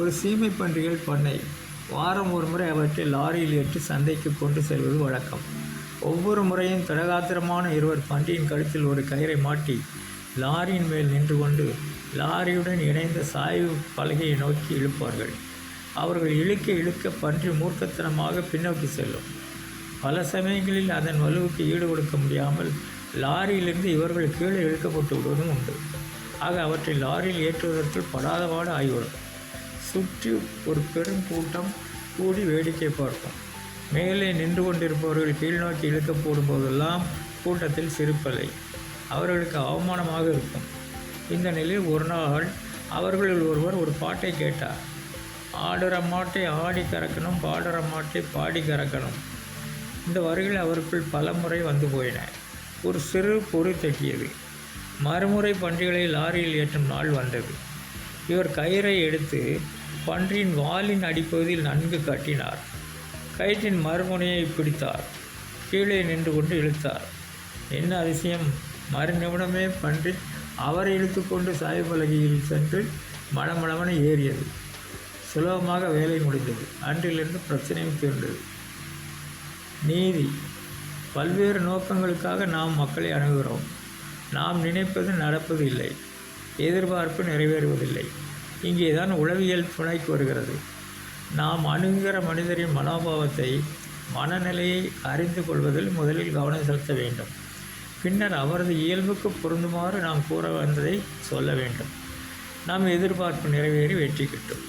ஒரு சீமை பன்றிகள் பண்ணை. வாரம் ஒரு முறை அவற்றை லாரியில் ஏற்றி சந்தைக்கு கொண்டு செல்வது வழக்கம். ஒவ்வொரு முறையும் தடகாத்திரமான இருவர் பன்றியின் கழுத்தில் ஒரு கயிறை மாட்டி லாரியின் மேல் நின்று கொண்டு லாரியுடன் இணைந்த சாய்வு பலகையை நோக்கி இழுப்பார்கள். அவர்கள் இழுக்க இழுக்க பன்றி மூர்க்கத்தனமாக பின்னோக்கி செல்லும். பல சமயங்களில் அதன் வலுவுக்கு ஈடு கொடுக்க முடியாமல் லாரியிலிருந்து இவர்கள் கீழே இழுக்கப்பட்டு விடுவதும் உண்டு. ஆக அவற்றை லாரியில் ஏற்றுவதற்குள் படாதபாடு ஆகிவிடும். சுற்றி ஒரு பெரும் கூட்டம் கூடி வேடிக்கை பார்க்கும். மேலே நின்று கொண்டிருப்பவர்கள் கீழ்நோக்கி இழுக்கப்படும் போதெல்லாம் கூட்டத்தில் சிரிப்பலை. அவர்களுக்கு அவமானமாக இருக்கும். இந்த நிலையில் ஒரு நாள் அவர்களில் ஒருவர் ஒரு பாட்டை கேட்டார். ஆடுற மாட்டை ஆடி கறக்கணும் பாடுற மாட்டை பாடி கறக்கணும். இந்த வரிகள் அவருக்குள் பல முறை வந்து போயின. ஒரு சிறு பொறி தட்டியது. மறுமுறை பன்றிகளை லாரியில் ஏற்றும் நாள் வந்தது. இவர் கயிறை எடுத்து பன்றியின் வாலின் அடிப்பகுதியில் நன்கு கட்டினார். கயிற்றின் மறுமுனையை பிடித்தார். கீழே நின்று கொண்டு இழுத்தார். என்ன அதிசயம்? மறு நிமிடமே பன்றி அவரை இழுத்து கொண்டு சாய்பலகையில் சென்று மணமணவன ஏறியது. சுலபமாக வேலை முடிந்தது. அன்றிலிருந்து பிரச்சனையும் தீர்ந்தது. நீதி. பல்வேறு நோக்கங்களுக்காக நாம் மக்களை அணுகுகிறோம். நாம் நினைப்பது நடப்பது இல்லை. எதிர்பார்ப்பு நிறைவேறுவதில்லை. இங்கே தான் உளவியல் துணைக்கு வருகிறது. நாம் அணுகிற மனிதரின் மனோபாவத்தை மனநிலையை அறிந்து கொள்வதில் முதலில் கவனம் செலுத்த வேண்டும். பின்னர் அவரது இயல்புக்கு பொருந்துமாறு நாம் கூற வந்ததை சொல்ல வேண்டும். நாம் எதிர்பார்ப்பு நிறைவேறி வெற்றி கிட்டும்.